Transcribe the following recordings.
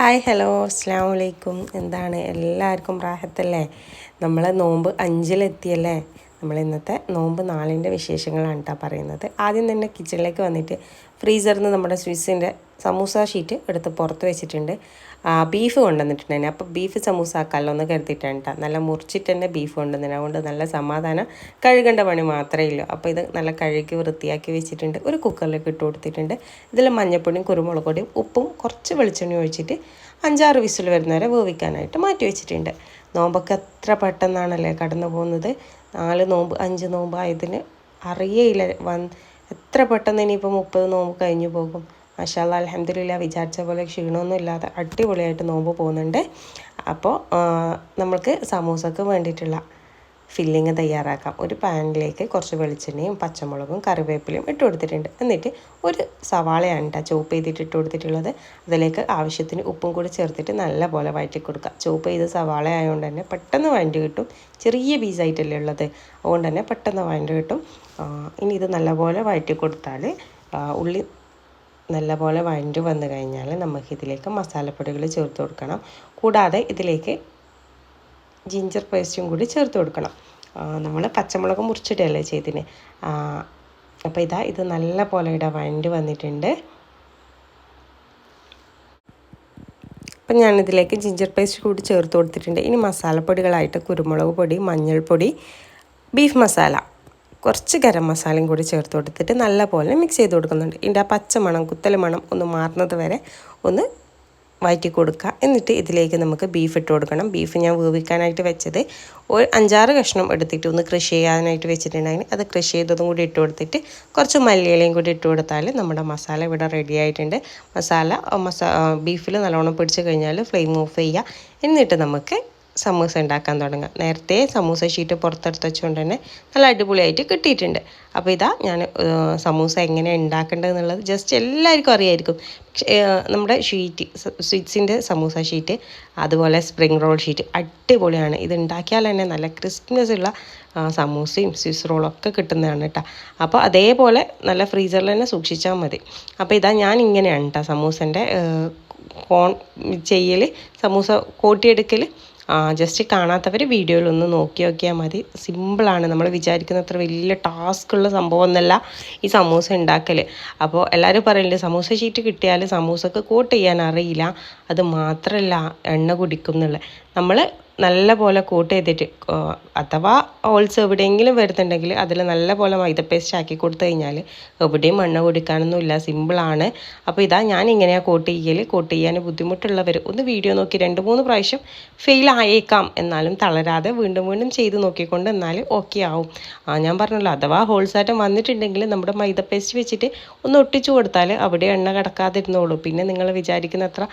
Hi hello. അസ്സാം വലൈക്കും എന്താണ്? എല്ലാവർക്കും റാഹത്തല്ലേ? നമ്മളെ നോമ്പ് അഞ്ചിലെത്തിയല്ലേ? നമ്മൾ ഇന്നത്തെ നോമ്പ് നാളിന്റെ വിശേഷങ്ങളാണ് കേട്ടോ പറയുന്നത്. ആദ്യം തന്നെ കിച്ചണിലേക്ക് വന്നിട്ട് ഫ്രീസറിൽ നിന്ന് നമ്മുടെ സ്വിസ്സിന്റെ സമൂസ ഷീറ്റ് എടുത്ത് പുറത്ത് വെച്ചിട്ടുണ്ട്. ബീഫ് കൊണ്ടുവന്നിട്ടുണ്ടായിരുന്നു. അപ്പോൾ ബീഫ് സമൂസ ആക്കാമല്ലോ എന്ന് കരുതിയിട്ടാണ് കേട്ടോ നല്ല മുറിച്ചിട്ട് തന്നെ ബീഫ് കൊണ്ടുവന്നിട്ട് അതുകൊണ്ട് നല്ല സമാധാനം. കഴുകേണ്ട പണി മാത്രമേ ഉള്ളൂ അപ്പോൾ ഇത് നല്ല കഴുകി വൃത്തിയാക്കി വെച്ചിട്ടുണ്ട്. ഒരു കുക്കറിലേക്ക് ഇട്ട് കൊടുത്തിട്ടുണ്ട്. ഇതിൽ മഞ്ഞൾപ്പൊടിയും കുരുമുളക് പൊടിയും ഉപ്പും കുറച്ച് വെളിച്ചെണ്ണ ഒഴിച്ചിട്ട് അഞ്ചാറ് വിസിൽ വരുന്നവരെ വേവിക്കാനായിട്ട് മാറ്റി വെച്ചിട്ടുണ്ട്. നോമ്പൊക്കെ എത്ര പെട്ടെന്നാണല്ലേ കടന്നു പോകുന്നത് നാല് നോമ്പ് അഞ്ച് നോമ്പ് ആയതിന് അറിയയില്ല. വൻ എത്ര പെട്ടെന്ന് ഇനിയിപ്പോൾ മുപ്പത് നോമ്പ് കഴിഞ്ഞു പോകും. മഷാല അലഹമ്മദില്ല വിചാരിച്ച പോലെ ക്ഷീണമൊന്നും ഇല്ലാതെ അടിപൊളിയായിട്ട് നോമ്പ് പോകുന്നുണ്ട്. അപ്പോൾ നമ്മൾക്ക് സമൂസക്ക് വേണ്ടിയിട്ടുള്ള ഫില്ലിങ് തയ്യാറാക്കാം. ഒരു പാനിലേക്ക് കുറച്ച് വെളിച്ചെണ്ണയും പച്ചമുളകും കറിവേപ്പിലയും ഇട്ട് കൊടുത്തിട്ടുണ്ട്. എന്നിട്ട് ഒരു സവാളയാണ് കേട്ടോ ചോപ്പ് ചെയ്തിട്ട് ഇട്ട് കൊടുത്തിട്ടുള്ളത്. അതിലേക്ക് ആവശ്യത്തിന് ഉപ്പും കൂടി ചേർത്തിട്ട് നല്ല പോലെ വഴറ്റി കൊടുക്കുക ചോപ്പ് ചെയ്ത് സവാള ആയതുകൊണ്ട് തന്നെ പെട്ടെന്ന് വഴറ്റി കിട്ടും. ചെറിയ പീസായിട്ടല്ലേ ഉള്ളത്. അതുകൊണ്ട് തന്നെ പെട്ടെന്ന് വഴറ്റി കിട്ടും. ഇനി ഇത് നല്ലപോലെ വഴറ്റി കൊടുത്താൽ ഉള്ളി നല്ലപോലെ വഴണ്ടി വന്നു കഴിഞ്ഞാൽ നമുക്കിതിലേക്ക് മസാലപ്പൊടികൾ ചേർത്ത് കൊടുക്കണം. കൂടാതെ ഇതിലേക്ക് ജിഞ്ചർ പേസ്റ്റും കൂടി ചേർത്ത് കൊടുക്കണം. നമ്മൾ പച്ചമുളക് മുറിച്ചിട്ടല്ലേ ചെയ്തിന്. അപ്പോൾ ഇതാ ഇത് നല്ല പോലെ ഇവിടെ വഴണ്ടി വന്നിട്ടുണ്ട്. അപ്പം ഞാനിതിലേക്ക് ജിഞ്ചർ പേസ്റ്റ് കൂടി ചേർത്ത് കൊടുത്തിട്ടുണ്ട്. ഇനി മസാലപ്പൊടികളായിട്ട് കുരുമുളക് പൊടി മഞ്ഞൾപ്പൊടി ബീഫ് മസാല കുറച്ച് ഗരം മസാലയും കൂടി ചേർത്ത് കൊടുത്തിട്ട് നല്ല പോലെ മിക്സ് ചെയ്ത് കൊടുക്കുന്നുണ്ട്. ഇതിന്റെ ആ പച്ച മണം മണം ഒന്ന് മാറുന്നത് വരെ ഒന്ന് വഴറ്റി കൊടുക്കുക എന്നിട്ട് ഇതിലേക്ക് നമുക്ക് ബീഫ് ഇട്ട് കൊടുക്കണം. ബീഫ് ഞാൻ വേവിക്കാനായിട്ട് വെച്ചത് ഒരു അഞ്ചാറ് കഷ്ണം എടുത്തിട്ട് ഒന്ന് കൃഷി ചെയ്യാനായിട്ട് വെച്ചിട്ടുണ്ടായിരുന്നു. അത് കൃഷി ചെയ്തതും കൂടി ഇട്ട് കൊടുത്തിട്ട് കുറച്ച് മല്ലിയിലയും കൂടി ഇട്ട് കൊടുത്താൽ നമ്മുടെ മസാല ഇവിടെ റെഡി ആയിട്ടുണ്ട്. മസാല മസാ ബീഫിൽ നല്ലോണം പിടിച്ച് കഴിഞ്ഞാൽ ഫ്ലെയിം ഓഫ് ചെയ്യുക. എന്നിട്ട് നമുക്ക് സമൂസ ഉണ്ടാക്കാൻ തുടങ്ങാം. നേരത്തെ സമൂസ ഷീറ്റ് പുറത്തെടുത്ത് വെച്ചുകൊണ്ട് തന്നെ നല്ല അടിപൊളിയായിട്ട് കിട്ടിയിട്ടുണ്ട്. അപ്പോൾ ഇതാ ഞാൻ സമൂസ എങ്ങനെ ഉണ്ടാക്കേണ്ടതെന്നുള്ളത് ജസ്റ്റ് എല്ലാവർക്കും അറിയായിരിക്കും. നമ്മുടെ ഷീറ്റ് സ്വിറ്റ്സിന്റെ സമൂസ ഷീറ്റ് അതുപോലെ സ്പ്രിങ് റോൾ ഷീറ്റ് അടിപൊളിയാണ്. ഇത് ഉണ്ടാക്കിയാൽ തന്നെ നല്ല ക്രിസ്പ്നെസ് ഉള്ള സമൂസയും സ്വിസ് റോളും ഒക്കെ കിട്ടുന്നതാണ് കേട്ടോ. അപ്പോൾ അതേപോലെ നല്ല ഫ്രീസറിൽ തന്നെ സൂക്ഷിച്ചാൽ മതി. അപ്പോൾ ഇതാ ഞാൻ ഇങ്ങനെയാണ് കേട്ടോ സമൂസന്റെ കോൺ ചെയ്യൽ സമൂസ കോട്ടിയെടുക്കൽ ജസ്റ്റ് കാണാത്തവർ വീഡിയോയിൽ ഒന്ന് നോക്കി നോക്കിയാൽ മതി. സിമ്പിളാണ് നമ്മൾ വിചാരിക്കുന്ന അത്ര വലിയ ടാസ്ക് ഉള്ള സംഭവം ഒന്നല്ല ഈ സമൂസ ഉണ്ടാക്കൽ അപ്പോൾ എല്ലാവരും പറയുന്നുണ്ട് സമൂസ ഷീറ്റ് കിട്ടിയാൽ സമൂസക്ക് കോട്ട് ചെയ്യാൻ അറിയില്ല. അത് മാത്രമല്ല എണ്ണ കുടിക്കും എന്നുള്ളത് നമ്മൾ നല്ല പോലെ കൂട്ട് ചെയ്തിട്ട് അഥവാ ഓൾസ് എവിടെയെങ്കിലും വരുന്നുണ്ടെങ്കിൽ അതിൽ നല്ല പോലെ മൈദ പേസ്റ്റ് ആക്കി കൊടുത്തു കഴിഞ്ഞാൽ എവിടെയും എണ്ണ കുടിക്കാനൊന്നുമില്ല സിമ്പിളാണ് അപ്പോൾ ഇതാ ഞാൻ ഇങ്ങനെയാണ് കൂട്ട് ചെയ്യൽ കൂട്ട് ചെയ്യാൻ ബുദ്ധിമുട്ടുള്ളവർ ഒന്ന് വീഡിയോ നോക്കി രണ്ട് മൂന്ന് പ്രാവശ്യം ഫെയിൽ ആയേക്കാം. എന്നാലും തളരാതെ വീണ്ടും വീണ്ടും ചെയ്ത് നോക്കിക്കൊണ്ട് എന്നാൽ ഓക്കെ ആവും. ആ ഞാൻ പറഞ്ഞല്ലോ അഥവാ ഹോൾസാറ്റം വന്നിട്ടുണ്ടെങ്കിൽ നമ്മുടെ മൈദ പേസ്റ്റ് വെച്ചിട്ട് ഒന്ന് ഒട്ടിച്ചു കൊടുത്താൽ അവിടെ എണ്ണ കിടക്കാതിരുന്നോളൂ. പിന്നെ നിങ്ങൾ വിചാരിക്കുന്ന അത്ര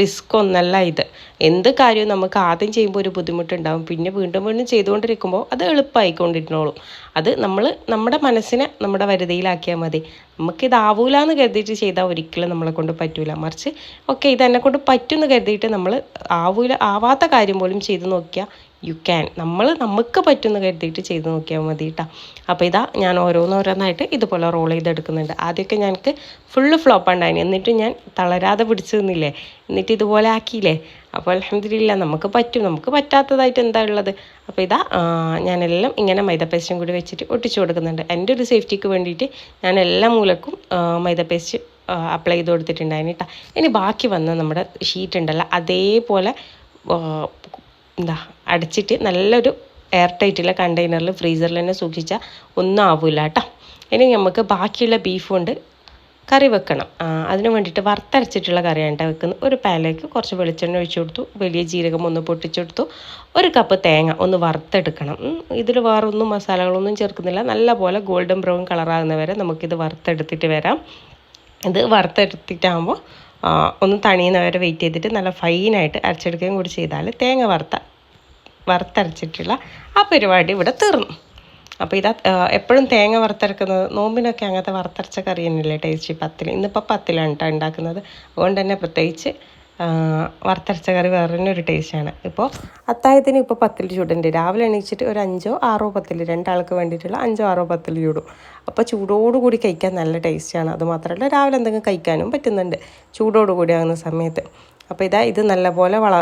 റിസ്ക് ഒന്നല്ല ഇത്. എന്ത് കാര്യവും നമുക്ക് ആദ്യം ചെയ്യുമ്പോൾ ഒരു ബുദ്ധിമുട്ടുണ്ടാവും. പിന്നെ വീണ്ടും വീണ്ടും ചെയ്തുകൊണ്ടിരിക്കുമ്പോൾ അത് എളുപ്പമായിക്കൊണ്ടിരുന്നോളും അത് നമ്മൾ നമ്മുടെ മനസ്സിനെ നമ്മുടെ വരുതിയിലാക്കിയാൽ മതി. നമുക്കിതാവൂല എന്ന് കരുതിയിട്ട് ചെയ്താൽ ഒരിക്കലും നമ്മളെ കൊണ്ട് പറ്റൂല. മറിച്ച് ഓക്കെ ഇത് എന്നെ കൊണ്ട് പറ്റുമെന്ന് കരുതിയിട്ട് നമ്മൾ ആവൂല ആവാത്ത കാര്യം പോലും ചെയ്ത് നോക്കിയാൽ യു ക്യാൻ നമ്മൾ നമുക്ക് പറ്റുമെന്ന് കരുതിയിട്ട് ചെയ്ത് നോക്കിയാൽ മതി കേട്ടോ അപ്പോൾ ഇതാ ഞാൻ ഓരോന്നോരോന്നായിട്ട് ഇതുപോലെ റോൾ ചെയ്തെടുക്കുന്നുണ്ട്. ആദ്യമൊക്കെ ഞങ്ങൾക്ക് ഫുള്ള് ഫ്ലോപ്പ് ഉണ്ടായി എന്നിട്ട് ഞാൻ തളരാതെ പിടിച്ചു നിന്നില്ലേ? എന്നിട്ട് ഇതുപോലെ ആക്കിയില്ലേ? അപ്പോൾ അലഹമില്ല നമുക്ക് പറ്റും. നമുക്ക് പറ്റാത്തതായിട്ട് എന്താ ഉള്ളത്? അപ്പോൾ ഇതാ ഞാനെല്ലാം ഇങ്ങനെ മൈദ പേസ്റ്റും കൂടി വെച്ചിട്ട് ഒട്ടിച്ചു കൊടുക്കുന്നുണ്ട്. എന്റെ ഒരു സേഫ്റ്റിക്ക് വേണ്ടിയിട്ട് ഞാൻ എല്ലാ മൂലക്കും മൈദ പേസ്റ്റ് അപ്ലൈ ചെയ്ത് കൊടുത്തിട്ടുണ്ടായിരുന്നു കേട്ടോ ഇനി ബാക്കി വന്ന നമ്മുടെ ഷീറ്റ് ഉണ്ടല്ലോ അതേപോലെ എന്താ അടച്ചിട്ട് നല്ലൊരു എയർ ടൈറ്റുള്ള കണ്ടെയ്നറിൽ ഫ്രീസറിൽ തന്നെ സൂക്ഷിച്ചാൽ ഒന്നും ആവില്ല കേട്ടോ ഇനി നമുക്ക് ബാക്കിയുള്ള ബീഫും കൊണ്ട് കറി വെക്കണം. അതിന് വേണ്ടിയിട്ട് വറുത്തരച്ചിട്ടുള്ള കറിയാണ് വെക്കുന്നത്. ഒരു പാനിലേക്ക് കുറച്ച് വെളിച്ചെണ്ണ ഒഴിച്ചു കൊടുത്തു. വലിയ ജീരകം ഒന്ന് പൊട്ടിച്ചെടുത്തു ഒരു കപ്പ് തേങ്ങ ഒന്ന് വറുത്തെടുക്കണം. ഇതിൽ വേറെ ഒന്നും മസാലകളൊന്നും ചേർക്കുന്നില്ല. നല്ല പോലെ ഗോൾഡൻ ബ്രൗൺ കളറാകുന്നവരെ നമുക്കിത് വറുത്തെടുത്തിട്ട് വരാം. ഇത് വറുത്തെടുത്തിട്ടാകുമ്പോൾ ഒന്ന് തണിയുന്നവരെ വെയിറ്റ് ചെയ്തിട്ട് നല്ല ഫൈനായിട്ട് അരച്ചെടുക്കുകയും കൂടി ചെയ്താൽ തേങ്ങ വറുത്ത വറുത്തരച്ചിട്ടുള്ള ആ പരിപാടി ഇവിടെ തീർന്നു. അപ്പോൾ ഇതാ എപ്പോഴും തേങ്ങ വറുത്തരക്കുന്നത് നോമ്പിനൊക്കെ അങ്ങനത്തെ വറുത്തരച്ച കറി തന്നെയല്ലേ ടേസ്റ്റ് പത്തിൽ ഇന്നിപ്പോൾ പത്തിലാണ് കേട്ടോ ഉണ്ടാക്കുന്നത് അതുകൊണ്ട് തന്നെ പ്രത്യേകിച്ച് വറുത്തരച്ച കറി വേറെ തന്നെ ഒരു ടേസ്റ്റാണ് ഇപ്പോൾ അത്തായത്തിന് ഇപ്പോൾ പത്തിൽ ചൂടുണ്ട്. രാവിലെ എണീച്ചിട്ട് ഒരു അഞ്ചോ ആറോ പത്തിൽ രണ്ടാൾക്ക് വേണ്ടിയിട്ടുള്ള അഞ്ചോ ആറോ പത്തിൽ ചൂടും. അപ്പോൾ ചൂടോടുകൂടി കഴിക്കാൻ നല്ല ടേസ്റ്റാണ് അതുമാത്രമല്ല രാവിലെ എന്തെങ്കിലും കഴിക്കാനും പറ്റുന്നുണ്ട്. ചൂടോടുകൂടി ആകുന്ന സമയത്ത്. അപ്പോൾ ഇതാ ഇത് നല്ലപോലെ വള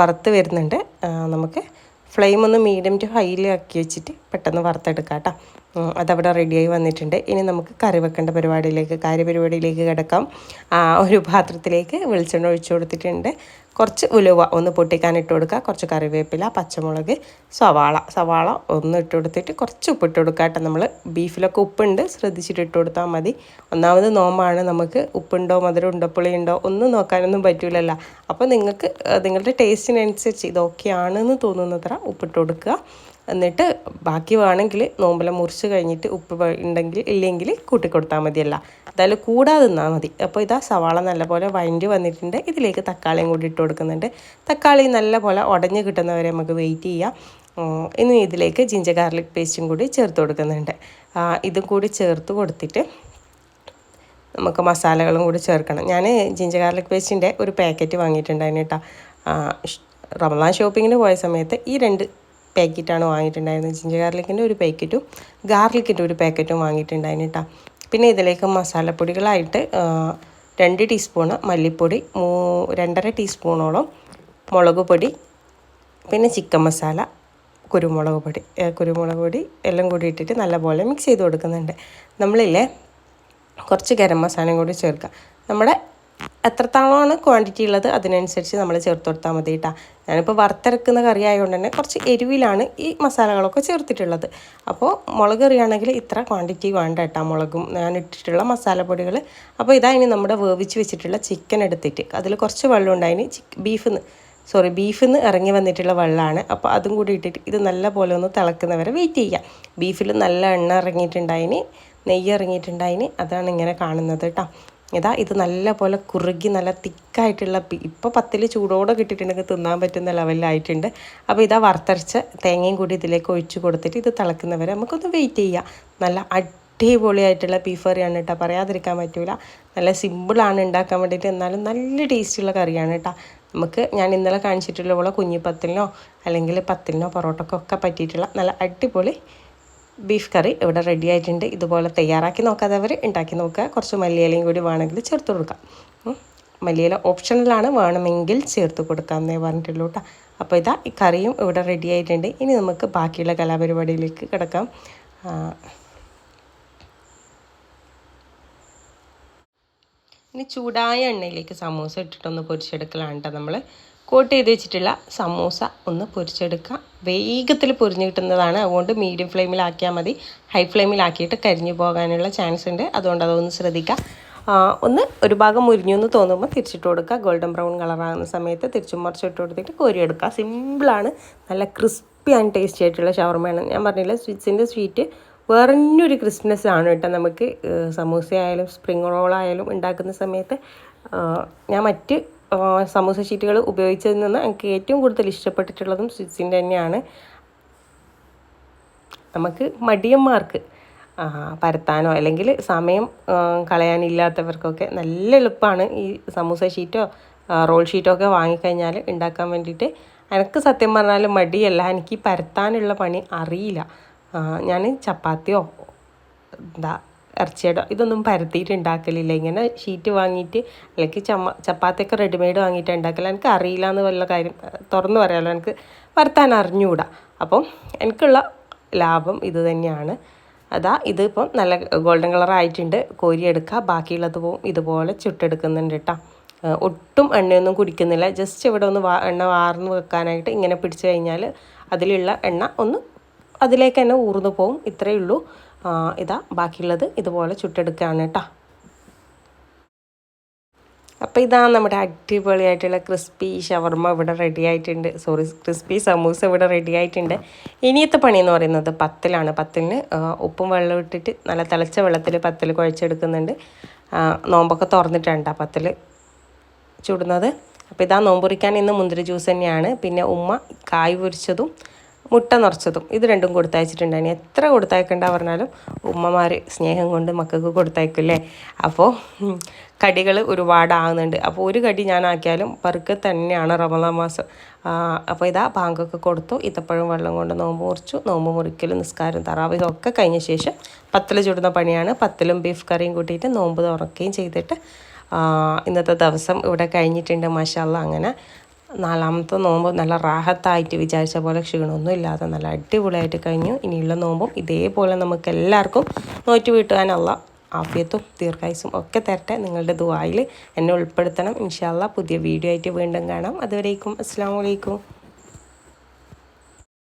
വറുത്ത് വരുന്നുണ്ട്. നമുക്ക് ഫ്ലെയിം ഒന്ന് മീഡിയം ടു ഹൈയിൽ ആക്കി വെച്ചിട്ട് പെട്ടെന്ന് വറുത്തെടുക്കാം കേട്ടോ അതവിടെ റെഡിയായി വന്നിട്ടുണ്ട്. ഇനി നമുക്ക് കറി വെക്കേണ്ട പരിപാടിയിലേക്ക് കാര്യ പരിപാടിയിലേക്ക് കിടക്കാം ഒരു പാത്രത്തിലേക്ക് വെളിച്ചെണ്ണ ഒഴിച്ചു കൊടുത്തിട്ടുണ്ട്. കുറച്ച് ഉലുവ ഒന്ന് പൊട്ടിക്കാൻ ഇട്ട് കൊടുക്കുക. കുറച്ച് കറിവേപ്പില പച്ചമുളക് സവാള. സവാള ഒന്ന് ഇട്ട് കൊടുത്തിട്ട് കുറച്ച് ഉപ്പ് ഇട്ട് കൊടുക്കുക കേട്ടോ നമ്മൾ ബീഫിലൊക്കെ ഉപ്പുണ്ട്. ശ്രദ്ധിച്ചിട്ട് ഇട്ട് കൊടുത്താൽ മതി. ഒന്നാമത് നോമ്പാണ്. നമുക്ക് ഉപ്പുണ്ടോ മധുരം ഉണ്ടോ പുളിയുണ്ടോ ഒന്നും നോക്കാനൊന്നും പറ്റില്ലല്ലോ അപ്പോൾ നിങ്ങൾക്ക് നിങ്ങളുടെ ടേസ്റ്റിനനുസരിച്ച് ഇതൊക്കെയാണെന്ന് തോന്നുന്നത്ര ഉപ്പിട്ട് കൊടുക്കുക. എന്നിട്ട് ബാക്കി വേണമെങ്കിൽ നോമ്പെല്ലാം മുറിച്ച് കഴിഞ്ഞിട്ട് ഉപ്പ് ഉണ്ടെങ്കിൽ ഇല്ലെങ്കിൽ കൂട്ടിക്കൊടുത്താൽ മതിയല്ല. എന്തായാലും കൂടാതെ നിന്നാൽ മതി. അപ്പോൾ ഇതാ സവാള നല്ലപോലെ വഴണ്ടി വന്നിട്ടുണ്ട്. ഇതിലേക്ക് തക്കാളിയും കൂടി ഇട്ട് കൊടുക്കുന്നുണ്ട്. തക്കാളി നല്ലപോലെ ഉടഞ്ഞ് കിട്ടുന്നവരെ നമുക്ക് വെയിറ്റ് ചെയ്യാം. ഇനി ഇതിലേക്ക് ജിഞ്ചർ ഗാർലിക് പേസ്റ്റും കൂടി ചേർത്ത് കൊടുക്കുന്നുണ്ട്. ഇതും കൂടി ചേർത്ത് കൊടുത്തിട്ട് നമുക്ക് മസാലകളും കൂടി ചേർക്കണം. ഞാൻ ജിഞ്ചർ ഗാർലിക് പേസ്റ്റിന്റെ ഒരു പാക്കറ്റ് വാങ്ങിയിട്ടുണ്ടായിരുന്നു കേട്ടോ. റമദാൻ ഷോപ്പിങ്ങിന് പോയ സമയത്ത് ഈ രണ്ട് പാക്കറ്റാണ് വാങ്ങിയിട്ടുണ്ടായിരുന്നത്. ജിഞ്ചർ ഗാർലിക്കിന്റെ ഒരു പാക്കറ്റും ഗാർലിക്കിന്റെ ഒരു പാക്കറ്റും വാങ്ങിയിട്ടുണ്ടായിരുന്നു കേട്ടോ. പിന്നെ ഇതിലേക്ക് മസാലപ്പൊടികളായിട്ട് രണ്ട് ടീസ്പൂണ് മല്ലിപ്പൊടി മൂ രണ്ടര ടീസ്പൂണോളം മുളക് പൊടി പിന്നെ ചിക്കൻ മസാല കുരുമുളക് പൊടി കുരുമുളക് പൊടി എല്ലാം കൂടി ഇട്ടിട്ട് നല്ലപോലെ മിക്സ് ചെയ്ത് കൊടുക്കുന്നുണ്ട്. നമ്മളില്ലേ കുറച്ച് ഗരം മസാലയും കൂടി ചേർക്കുക. നമ്മുടെ എത്രത്തോളമാണ് ക്വാണ്ടിറ്റി ഉള്ളത് അതിനനുസരിച്ച് നമ്മൾ ചേർത്ത് കൊടുത്താൽ മതി കേട്ടോ ഞാനിപ്പോൾ വറുത്തിറക്കുന്ന കറി ആയതുകൊണ്ട് തന്നെ കുറച്ച് എരിവിലാണ് ഈ മസാലകളൊക്കെ ചേർത്തിട്ടുള്ളത്. അപ്പോൾ മുളക് കറിയാണെങ്കിൽ ഇത്ര ക്വാണ്ടിറ്റി വേണ്ട കേട്ടോ മുളകും. ഞാൻ ഇട്ടിട്ടുള്ള മസാലപ്പൊടികൾ അപ്പോൾ ഇതാ ഇനി നമ്മുടെ വേവിച്ച് വെച്ചിട്ടുള്ള ചിക്കൻ എടുത്തിട്ട്. അതിൽ കുറച്ച് വെള്ളം ഉണ്ടായിന് ബീഫ് സോറി ബീഫിൽ നിന്ന് ഇറങ്ങി വന്നിട്ടുള്ള വെള്ളമാണ് അപ്പോൾ അതും കൂടി ഇട്ടിട്ട് ഇത് നല്ല പോലെ ഒന്ന് തിളക്കുന്നവരെ വെയിറ്റ് ചെയ്യുക ബീഫിൽ നല്ല എണ്ണ ഇറങ്ങിയിട്ടുണ്ടായിന് നെയ്യ് ഇറങ്ങിയിട്ടുണ്ടായിന്. അതാണ് ഇങ്ങനെ കാണുന്നത് കേട്ടോ ഇതാ ഇത് നല്ല പോലെ കുറുകി നല്ല തിക്കായിട്ടുള്ള ഇപ്പോൾ പത്തിൽ ചൂടോടെ കിട്ടിയിട്ടുണ്ടെങ്കിൽ തിന്നാൻ പറ്റുന്ന ലെവലിലായിട്ടുണ്ട് അപ്പോൾ ഇതാ വറുത്തരച്ച തേങ്ങയും കൂടി ഇതിലേക്ക് ഒഴിച്ചു കൊടുത്തിട്ട് ഇത് തിളക്കുന്നവരെ നമുക്കൊന്ന് വെയിറ്റ് ചെയ്യാം. നല്ല അടിപൊളിയായിട്ടുള്ള ബീഫ് കറിയാണ് കേട്ടോ. പറയാതിരിക്കാൻ പറ്റില്ല നല്ല സിമ്പിളാണ് ഉണ്ടാക്കാൻ വേണ്ടിയിട്ട്. എന്നാലും നല്ല ടേസ്റ്റുള്ള കറിയാണ് കേട്ടോ. നമുക്ക് ഞാൻ ഇന്നലെ കാണിച്ചിട്ടുള്ള പോലെ കുഞ്ഞിപ്പത്തിലിനോ അല്ലെങ്കിൽ പത്തിലിനോ പൊറോട്ടക്കൊക്കെ പറ്റിയിട്ടുള്ള നല്ല അടിപൊളി ബീഫ് കറി ഇവിടെ റെഡി ആയിട്ടുണ്ട്. ഇതുപോലെ തയ്യാറാക്കി നോക്കാതെ അവർ ഉണ്ടാക്കി നോക്കുക. കുറച്ച് മല്ലിയിലയും കൂടി വേണമെങ്കിൽ ചേർത്ത് കൊടുക്കാം. മല്ലിയില ഓപ്ഷണലാണ് വേണമെങ്കിൽ ചേർത്ത് കൊടുക്കാമെന്നേ പറഞ്ഞിട്ടുള്ളൂ കേട്ടോ. അപ്പോൾ ഇതാ ഈ കറിയും ഇവിടെ റെഡി ആയിട്ടുണ്ട്. ഇനി നമുക്ക് ബാക്കിയുള്ള കലാപരിപാടിയിലേക്ക് കിടക്കാം. ഇനി ചൂടായ എണ്ണയിലേക്ക് സമൂസ ഇട്ടിട്ടൊന്ന് പൊരിച്ചെടുക്കലാണ് കേട്ടോ നമ്മൾ കോട്ട് ചെയ്ത് വെച്ചിട്ടുള്ള സമൂസ ഒന്ന് പൊരിച്ചെടുക്കുക വേഗത്തിൽ പൊരിഞ്ഞു കിട്ടുന്നതാണ്. അതുകൊണ്ട് മീഡിയം ഫ്ലെയിമിലാക്കിയാൽ മതി. ഹൈ ഫ്ലെയിമിലാക്കിയിട്ട് കരിഞ്ഞു പോകാനുള്ള ചാൻസ് ഉണ്ട്. അതുകൊണ്ട് അതൊന്ന് ശ്രദ്ധിക്കുക ഒന്ന് ഒരു ഭാഗം മുരിഞ്ഞു എന്ന് തോന്നുമ്പോൾ തിരിച്ചിട്ട് കൊടുക്കുക. ഗോൾഡൻ ബ്രൗൺ കളറാകുന്ന സമയത്ത് തിരിച്ചും മറിച്ചിട്ട് കൊടുത്തിട്ട് കോരിയെടുക്കുക. സിമ്പിളാണ് നല്ല ക്രിസ്പി ആൻഡ് ടേസ്റ്റി ആയിട്ടുള്ള ഷവർമയാണ്. ഞാൻ പറഞ്ഞില്ല സ്വീറ്റ്സിന്റെ സ്വീറ്റ് വേറൊരു ക്രിസ്മസ് ആണ് കേട്ടോ നമുക്ക് സമൂസ ആയാലും സ്പ്രിങ് റോളായാലും ഉണ്ടാക്കുന്ന സമയത്ത്. ഞാൻ മറ്റ് സമൂസ ഷീറ്റുകൾ ഉപയോഗിച്ചതിൽ നിന്ന് എനിക്ക് ഏറ്റവും കൂടുതൽ ഇഷ്ടപ്പെട്ടിട്ടുള്ളതും സ്വിറ്റ്സിന്റെ തന്നെയാണ്. നമുക്ക് മടിയന്മാർക്ക് പരത്താനോ അല്ലെങ്കിൽ സമയം കളയാനില്ലാത്തവർക്കൊക്കെ നല്ല എളുപ്പമാണ് ഈ സമൂസ ഷീറ്റോ റോൾ ഷീറ്റോ ഒക്കെ വാങ്ങിക്കഴിഞ്ഞാൽ ഉണ്ടാക്കാൻ വേണ്ടിയിട്ട്. എനിക്ക് സത്യം പറഞ്ഞാൽ മടിയല്ല എനിക്ക് പരത്താനുള്ള പണി അറിയില്ല. ഞാൻ ചപ്പാത്തിയോ എന്താ ഇറച്ചിയുടെ ഇതൊന്നും പരത്തിയിട്ട് ഉണ്ടാക്കലില്ല. ഇങ്ങനെ ഷീറ്റ് വാങ്ങിയിട്ട് അല്ലെങ്കിൽ ചമ്മ ചപ്പാത്തിയൊക്കെ റെഡിമെയ്ഡ് വാങ്ങിയിട്ട് ഉണ്ടാക്കല. എനിക്ക് അറിയില്ല എന്ന് വല്ല കാര്യം തുറന്നു പറയാമല്ലോ എനിക്ക് വരുത്താൻ അറിഞ്ഞുകൂടാ അപ്പം എനിക്കുള്ള ലാഭം ഇത് തന്നെയാണ്. അതാ ഇതിപ്പം നല്ല ഗോൾഡൻ കളർ ആയിട്ടുണ്ട്. കോരിയെടുക്കുക ബാക്കിയുള്ളത് പോവും ഇതുപോലെ ചുട്ടെടുക്കുന്നുണ്ട് കേട്ടോ ഒട്ടും എണ്ണയൊന്നും കുടിക്കുന്നില്ല. ജസ്റ്റ് ഇവിടെ ഒന്ന് വാ എണ്ണ വാർന്ന് വെക്കാനായിട്ട് ഇങ്ങനെ പിടിച്ചു കഴിഞ്ഞാൽ അതിലുള്ള എണ്ണ ഒന്ന് അതിലേക്ക് തന്നെ ഊർന്നു പോവും. ഇത്രയേ ഉള്ളൂ. ഇതാ ബാക്കിയുള്ളത് ഇതുപോലെ ചുട്ടെടുക്കുകയാണ് കേട്ടോ. അപ്പോൾ ഇതാ നമ്മുടെ അടിപൊളിയായിട്ടുള്ള ക്രിസ്പി ഷവർമ്മ ഇവിടെ റെഡി ആയിട്ടുണ്ട്. സോറി ക്രിസ്പി സമൂസ ഇവിടെ റെഡി ആയിട്ടുണ്ട്. ഇനിയത്തെ പണി എന്ന് പറയുന്നത് പത്തിലാണ്. പത്തിലിന് ഉപ്പും വെള്ളം ഇട്ടിട്ട് നല്ല തിളച്ച വെള്ളത്തിൽ പത്തിൽ കുഴച്ചെടുക്കുന്നുണ്ട്. നോമ്പൊക്കെ തുറന്നിട്ടുണ്ട് പത്തിൽ ചുടുന്നത്. അപ്പോൾ ഇതാ നോമ്പുറിക്കാൻ ഇന്ന് മുന്തിരി ജ്യൂസ് തന്നെയാണ്. പിന്നെ ഉമ്മ കായ് പൊരിച്ചതും മുട്ട നിറച്ചതും. ഇത് രണ്ടും കൊടുത്തയച്ചിട്ടുണ്ടായിരുന്നു എത്ര കൊടുത്തയക്കണ്ട പറഞ്ഞാലും ഉമ്മമാർ സ്നേഹം കൊണ്ട് മക്കൾക്ക് കൊടുത്തയക്കില്ലേ അപ്പോൾ കടികൾ ഒരുപാടാകുന്നുണ്ട്. അപ്പോൾ ഒരു കടി ഞാൻ ആക്കിയാലും പെറുക്ക് തന്നെയാണ് റമദാ മാസം. അപ്പോൾ ഇതാ ബാങ്കൊക്കെ കൊടുത്തു. ഇത്തപ്പഴം വെള്ളം കൊണ്ട് നോമ്പ് മുറിച്ചു. നോമ്പ് മുറിക്കലും നിസ്കാരം തറാവ് ഇതൊക്കെ കഴിഞ്ഞ ശേഷം പത്തിൽ ചുടുന്ന പണിയാണ്. പത്തിലും ബീഫ് കറിയും കൂട്ടിയിട്ട് നോമ്പ് തുറക്കുകയും ചെയ്തിട്ട് ഇന്നത്തെ ദിവസം ഇവിടെ കഴിഞ്ഞിട്ടുണ്ട്. മാഷാല്ല അങ്ങനെ നാലാമത്തെ നോമ്പ് നല്ല റാഹത്തായിട്ട് വിചാരിച്ച പോലെ ക്ഷീണമൊന്നും ഇല്ലാതെ നല്ല അടിപൊളിയായിട്ട് കഴിഞ്ഞു. ഇനിയുള്ള നോമ്പും ഇതേപോലെ നമുക്ക് എല്ലാവർക്കും നോറ്റ് വീട്ടുവാനുള്ള ആഫിയത്തും ദീർഘായുസും ഒക്കെ തരട്ടെ. നിങ്ങളുടെ ദുബായിൽ എന്നെ ഉൾപ്പെടുത്തണം. ഇൻഷാല്ല പുതിയ വീഡിയോ ആയിട്ട് വീണ്ടും കാണാം. അതുവരേക്കും. അസ്സാം വലൈക്കും